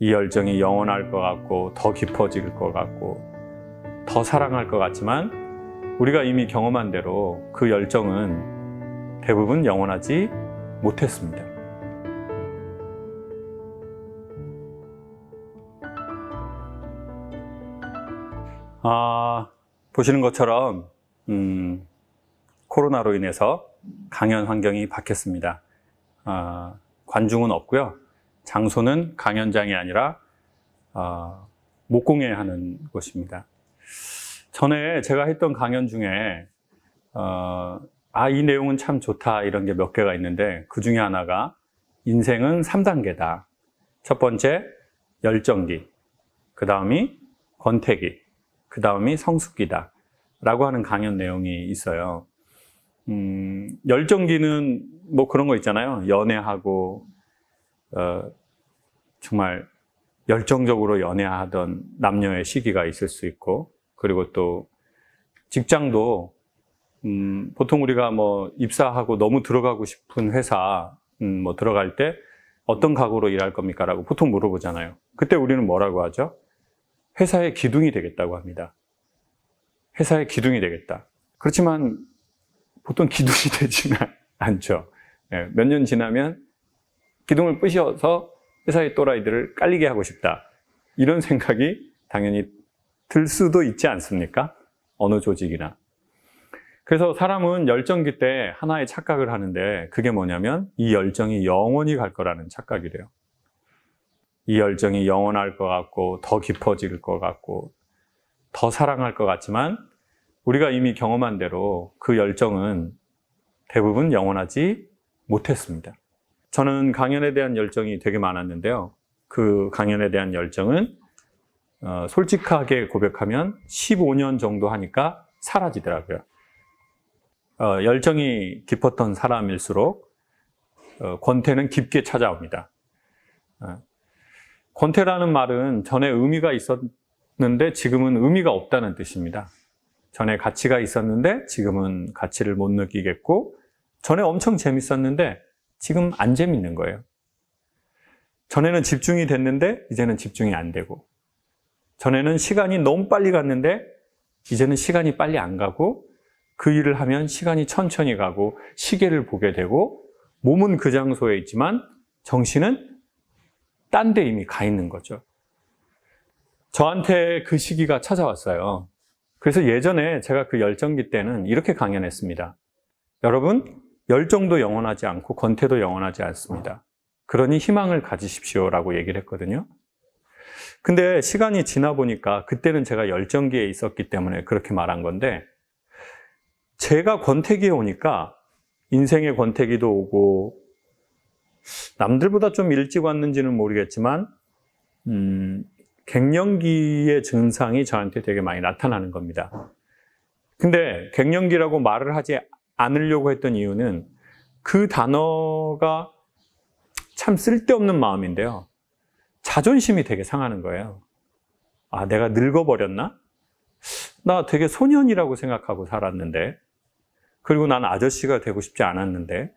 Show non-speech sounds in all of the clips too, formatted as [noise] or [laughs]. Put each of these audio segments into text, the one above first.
이 열정이 영원할 것 같고 더 깊어질 것 같고 더 사랑할 것 같지만 우리가 이미 경험한 대로 그 열정은 대부분 영원하지 못했습니다. 아, 보시는 것처럼 음, 코로나로 인해서 강연 환경이 바뀌었습니다. 아, 관중은 없고요. 장소는 강연장이 아니라 아, 목공예 하는 곳입니다. 전에 제가 했던 강연 중에 어, 아, 이 내용은 참 좋다 이런 게 몇 개가 있는데 그 중에 하나가 인생은 3단계다. 첫 번째 열정기, 그 다음이 권태기, 그 다음이 성숙기다. 라고 하는 강연 내용이 있어요. 음, 열정기는 뭐 그런 거 있잖아요. 연애하고, 어, 정말 열정적으로 연애하던 남녀의 시기가 있을 수 있고, 그리고 또 직장도, 음, 보통 우리가 뭐 입사하고 너무 들어가고 싶은 회사, 음, 뭐 들어갈 때 어떤 각오로 일할 겁니까? 라고 보통 물어보잖아요. 그때 우리는 뭐라고 하죠? 회사의 기둥이 되겠다고 합니다. 회사의 기둥이 되겠다. 그렇지만 보통 기둥이 [laughs] 되지는 않죠. 예, 몇년 지나면 기둥을 부셔서 회사의 또라이들을 깔리게 하고 싶다. 이런 생각이 당연히 들 수도 있지 않습니까? 어느 조직이나. 그래서 사람은 열정기 때 하나의 착각을 하는데 그게 뭐냐면 이 열정이 영원히 갈 거라는 착각이래요. 이 열정이 영원할 것 같고 더 깊어질 것 같고 더 사랑할 것 같지만 우리가 이미 경험한 대로 그 열정은 대부분 영원하지 못했습니다. 저는 강연에 대한 열정이 되게 많았는데요. 그 강연에 대한 열정은 어, 솔직하게 고백하면 15년 정도 하니까 사라지더라고요. 어, 열정이 깊었던 사람일수록 어, 권태는 깊게 찾아옵니다. 어, 권태라는 말은 전에 의미가 있었는데 지금은 의미가 없다는 뜻입니다. 전에 가치가 있었는데 지금은 가치를 못 느끼겠고 전에 엄청 재밌었는데 지금 안 재밌는 거예요. 전에는 집중이 됐는데 이제는 집중이 안 되고 전에는 시간이 너무 빨리 갔는데 이제는 시간이 빨리 안 가고 그 일을 하면 시간이 천천히 가고 시계를 보게 되고 몸은 그 장소에 있지만 정신은 딴 데 이미 가 있는 거죠. 저한테 그 시기가 찾아왔어요. 그래서 예전에 제가 그 열정기 때는 이렇게 강연했습니다. 여러분, 열정도 영원하지 않고 권태도 영원하지 않습니다. 그러니 희망을 가지십시오라고 얘기를 했거든요. 근데 시간이 지나 보니까 그때는 제가 열정기에 있었기 때문에 그렇게 말한 건데 제가 권태기에 오니까 인생의 권태기도 오고 남들보다 좀 일찍 왔는지는 모르겠지만 음, 갱년기의 증상이 저한테 되게 많이 나타나는 겁니다. 근데 갱년기라고 말을 하지 않으려고 했던 이유는 그 단어가 참 쓸데없는 마음인데요. 자존심이 되게 상하는 거예요. 아, 내가 늙어버렸나? 나 되게 소년이라고 생각하고 살았는데, 그리고 난 아저씨가 되고 싶지 않았는데,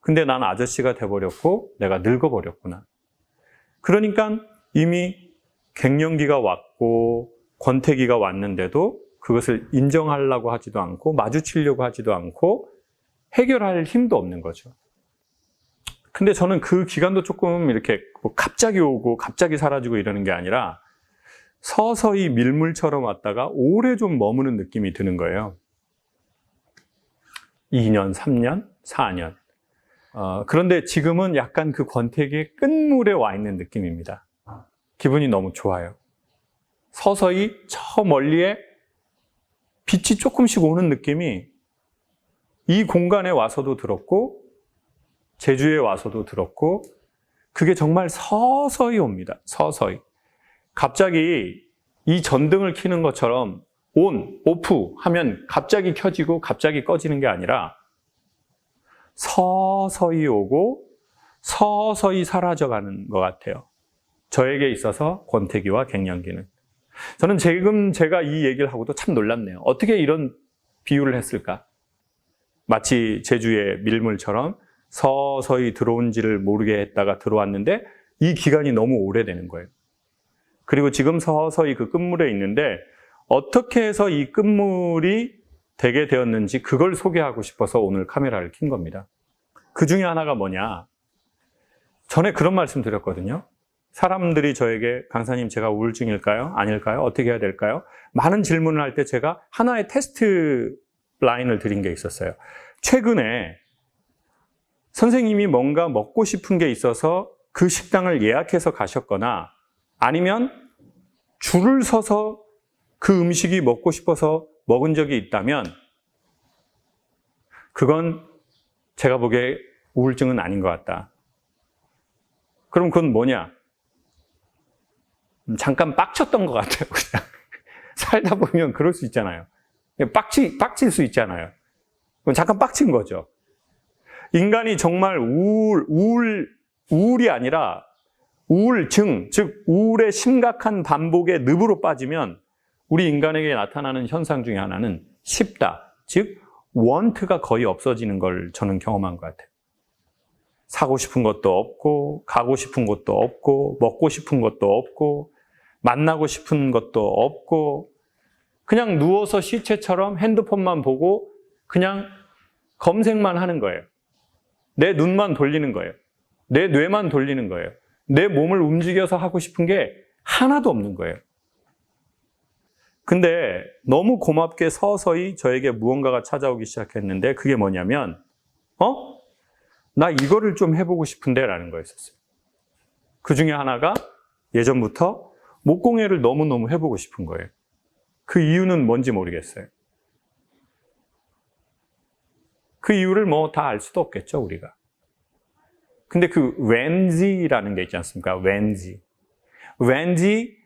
근데 난 아저씨가 돼버렸고, 내가 늙어버렸구나. 그러니까 이미 갱년기가 왔고, 권태기가 왔는데도 그것을 인정하려고 하지도 않고, 마주치려고 하지도 않고, 해결할 힘도 없는 거죠. 근데 저는 그 기간도 조금 이렇게 뭐 갑자기 오고 갑자기 사라지고 이러는 게 아니라 서서히 밀물처럼 왔다가 오래 좀 머무는 느낌이 드는 거예요. 2년, 3년, 4년. 어, 그런데 지금은 약간 그 권태기의 끝물에 와 있는 느낌입니다. 기분이 너무 좋아요. 서서히 저 멀리에 빛이 조금씩 오는 느낌이 이 공간에 와서도 들었고 제주에 와서도 들었고 그게 정말 서서히 옵니다. 서서히. 갑자기 이 전등을 켜는 것처럼 온, 오프 하면 갑자기 켜지고 갑자기 꺼지는 게 아니라 서서히 오고 서서히 사라져가는 것 같아요. 저에게 있어서 권태기와 갱년기는. 저는 지금 제가 이 얘기를 하고도 참 놀랍네요. 어떻게 이런 비유를 했을까? 마치 제주의 밀물처럼 서서히 들어온지를 모르게 했다가 들어왔는데 이 기간이 너무 오래되는 거예요. 그리고 지금 서서히 그 끝물에 있는데 어떻게 해서 이 끝물이 되게 되었는지 그걸 소개하고 싶어서 오늘 카메라를 킨 겁니다. 그 중에 하나가 뭐냐? 전에 그런 말씀 드렸거든요. 사람들이 저에게 강사님 제가 우울증일까요? 아닐까요? 어떻게 해야 될까요? 많은 질문을 할 때 제가 하나의 테스트 라인을 드린 게 있었어요. 최근에 선생님이 뭔가 먹고 싶은 게 있어서 그 식당을 예약해서 가셨거나 아니면 줄을 서서 그 음식이 먹고 싶어서 먹은 적이 있다면 그건 제가 보기에 우울증은 아닌 것 같다. 그럼 그건 뭐냐? 음, 잠깐 빡쳤던 것 같아요, [laughs] 그냥. 살다 보면 그럴 수 있잖아요. 빡치, 빡칠 수 있잖아요. 잠깐 빡친 거죠. 인간이 정말 우울, 우울, 우울이 아니라 우울증, 즉, 우울의 심각한 반복의 늪으로 빠지면 우리 인간에게 나타나는 현상 중에 하나는 쉽다. 즉, 원트가 거의 없어지는 걸 저는 경험한 것 같아요. 사고 싶은 것도 없고, 가고 싶은 것도 없고, 먹고 싶은 것도 없고, 만나고 싶은 것도 없고, 그냥 누워서 시체처럼 핸드폰만 보고 그냥 검색만 하는 거예요. 내 눈만 돌리는 거예요. 내 뇌만 돌리는 거예요. 내 몸을 움직여서 하고 싶은 게 하나도 없는 거예요. 근데 너무 고맙게 서서히 저에게 무언가가 찾아오기 시작했는데 그게 뭐냐면, 어? 나 이거를 좀 해보고 싶은데 라는 거였었어요. 그 중에 하나가 예전부터 목공예를 너무너무 해보고 싶은 거예요. 그 이유는 뭔지 모르겠어요. 그 이유를 뭐 다 알 수도 없겠죠, 우리가. 근데 그 왠지라는 게 있지 않습니까? 왠지. 왠지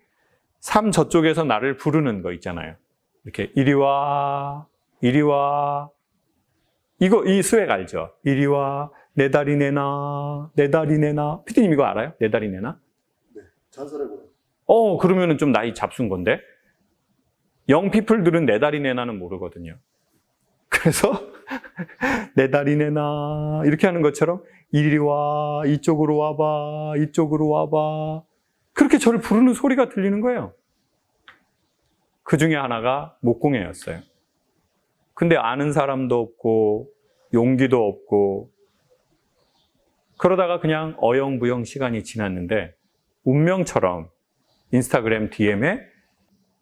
삶 저쪽에서 나를 부르는 거 있잖아요. 이렇게 이리 와, 이리 와. 이거 이 스웩 알죠? 이리 와, 내 다리 내놔, 내 다리 내놔. 피디님 이거 알아요? 내 다리 내놔? 네, 잔설해보는. 어, 그러면은 좀 나이 잡순 건데. 영피플들은 내 다리 내놔는 모르거든요. 그래서 내 [laughs] 다리 내놔 이렇게 하는 것처럼 이리 와 이쪽으로 와봐 이쪽으로 와봐 그렇게 저를 부르는 소리가 들리는 거예요. 그 중에 하나가 목공예였어요. 근데 아는 사람도 없고 용기도 없고 그러다가 그냥 어영부영 시간이 지났는데 운명처럼 인스타그램 DM에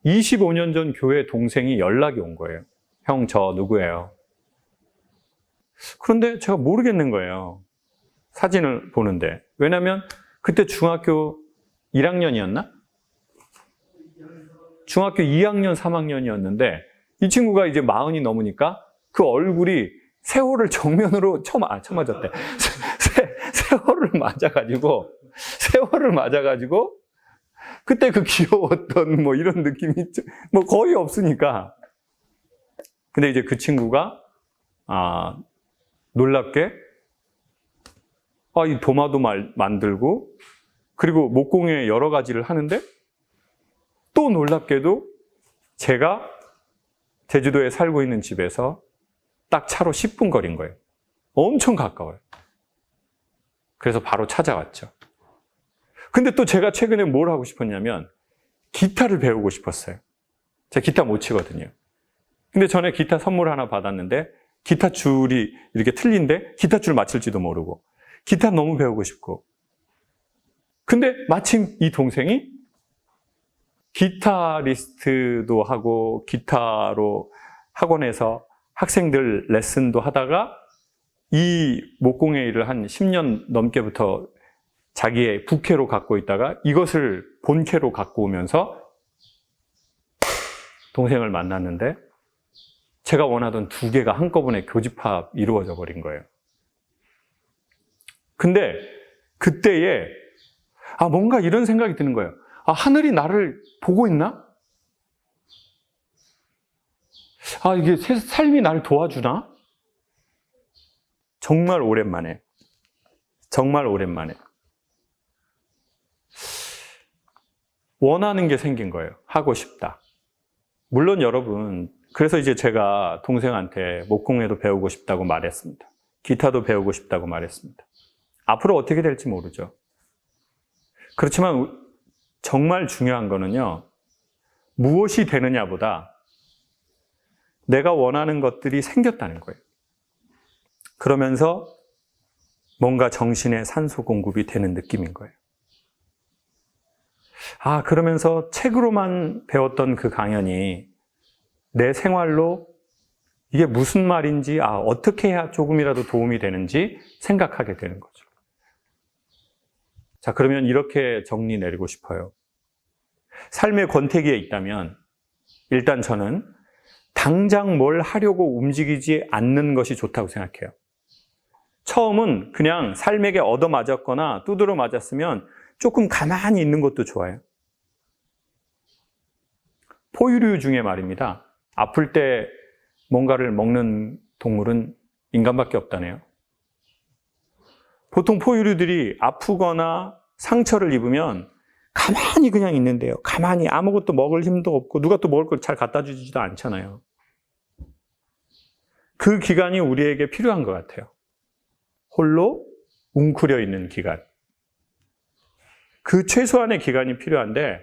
25년 전 교회 동생이 연락이 온 거예요. 형, 저 누구예요? 그런데 제가 모르겠는 거예요. 사진을 보는데. 왜냐면 그때 중학교 1학년이었나? 중학교 2학년, 3학년이었는데 이 친구가 이제 마흔이 넘으니까 그 얼굴이 세월을 정면으로 처음, 아, 처음 맞았대. [laughs] 세, 세월을 맞아가지고, 세월을 맞아가지고, 그때 그 귀여웠던 뭐 이런 느낌이 뭐 거의 없으니까. 근데 이제 그 친구가, 아, 놀랍게, 아, 이 도마도 말, 만들고, 그리고 목공에 여러 가지를 하는데, 또 놀랍게도 제가 제주도에 살고 있는 집에서 딱 차로 10분 거리인 거예요. 엄청 가까워요. 그래서 바로 찾아왔죠. 근데 또 제가 최근에 뭘 하고 싶었냐면 기타를 배우고 싶었어요. 제가 기타 못 치거든요. 근데 전에 기타 선물 하나 받았는데 기타 줄이 이렇게 틀린데 기타 줄 맞출지도 모르고 기타 너무 배우고 싶고 근데 마침 이 동생이 기타리스트도 하고 기타로 학원에서 학생들 레슨도 하다가 이 목공의 일을 한 10년 넘게부터 자기의 부캐로 갖고 있다가 이것을 본캐로 갖고 오면서 동생을 만났는데 제가 원하던 두 개가 한꺼번에 교집합 이루어져 버린 거예요. 근데 그때에 아 뭔가 이런 생각이 드는 거예요. 아 하늘이 나를 보고 있나? 아 이게 삶이 나를 도와주나? 정말 오랜만에 정말 오랜만에 원하는 게 생긴 거예요. 하고 싶다. 물론 여러분, 그래서 이제 제가 동생한테 목공예도 배우고 싶다고 말했습니다. 기타도 배우고 싶다고 말했습니다. 앞으로 어떻게 될지 모르죠. 그렇지만 정말 중요한 거는요, 무엇이 되느냐보다 내가 원하는 것들이 생겼다는 거예요. 그러면서 뭔가 정신의 산소 공급이 되는 느낌인 거예요. 아, 그러면서 책으로만 배웠던 그 강연이 내 생활로 이게 무슨 말인지, 아, 어떻게 해야 조금이라도 도움이 되는지 생각하게 되는 거죠. 자, 그러면 이렇게 정리 내리고 싶어요. 삶의 권태기에 있다면, 일단 저는 당장 뭘 하려고 움직이지 않는 것이 좋다고 생각해요. 처음은 그냥 삶에게 얻어맞았거나 두드러 맞았으면 조금 가만히 있는 것도 좋아요. 포유류 중에 말입니다. 아플 때 뭔가를 먹는 동물은 인간밖에 없다네요. 보통 포유류들이 아프거나 상처를 입으면 가만히 그냥 있는데요. 가만히 아무것도 먹을 힘도 없고 누가 또 먹을 걸 잘 갖다 주지도 않잖아요. 그 기간이 우리에게 필요한 것 같아요. 홀로 웅크려 있는 기간. 그 최소한의 기간이 필요한데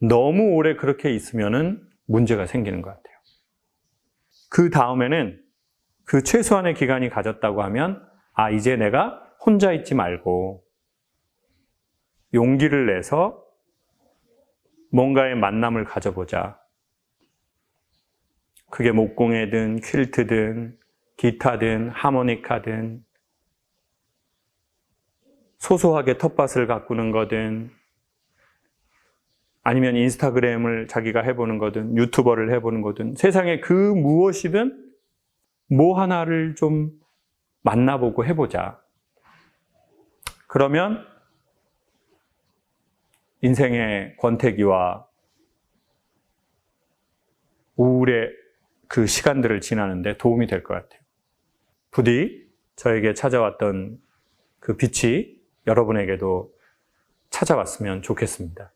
너무 오래 그렇게 있으면은 문제가 생기는 것 같아요. 그 다음에는 그 최소한의 기간이 가졌다고 하면 아, 이제 내가 혼자 있지 말고 용기를 내서 뭔가의 만남을 가져보자. 그게 목공예든 퀼트든 기타든 하모니카든 소소하게 텃밭을 가꾸는 거든 아니면 인스타그램을 자기가 해보는 거든 유튜버를 해보는 거든 세상에 그 무엇이든 뭐 하나를 좀 만나보고 해보자. 그러면 인생의 권태기와 우울의 그 시간들을 지나는데 도움이 될 것 같아요. 부디 저에게 찾아왔던 그 빛이 여러분에게도 찾아왔으면 좋겠습니다.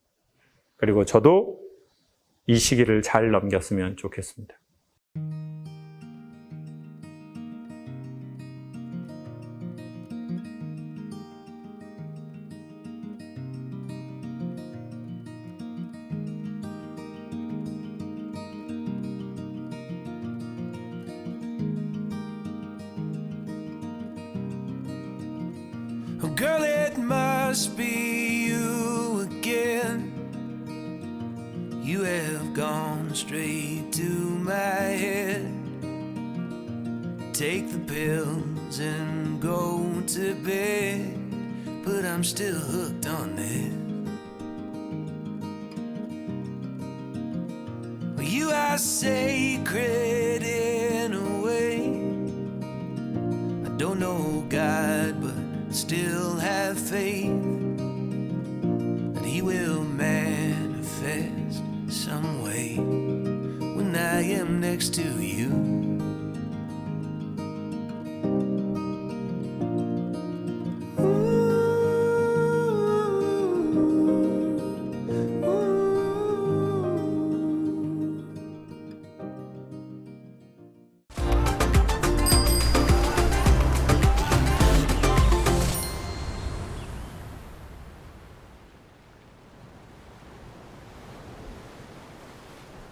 그리고 저도 이 시기를 잘 넘겼으면 좋겠습니다. Must be you again. You have gone straight to my head. Take the pills and go to bed. But I'm still hooked on. Well, you are sacred in a way. I don't know God, still have faith that He will manifest some way when I am next to you.